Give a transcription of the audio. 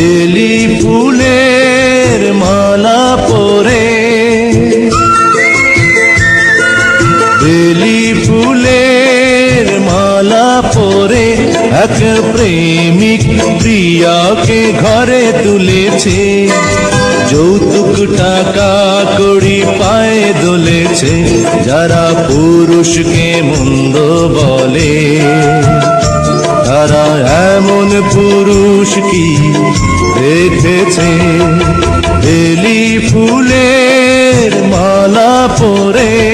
বেলি ফুলের মালা পরে। বেলি ফুলের মালা পরে এক প্রেমিক প্রিয়াকে ঘরে তুলেছে। যৌতুক টাকা কড়ি পায়ে দোলেছে, যারা পুরুষকে মন্দ বলে। পুরুষ কি দেখেছে বেলি ফুলের মালা পরে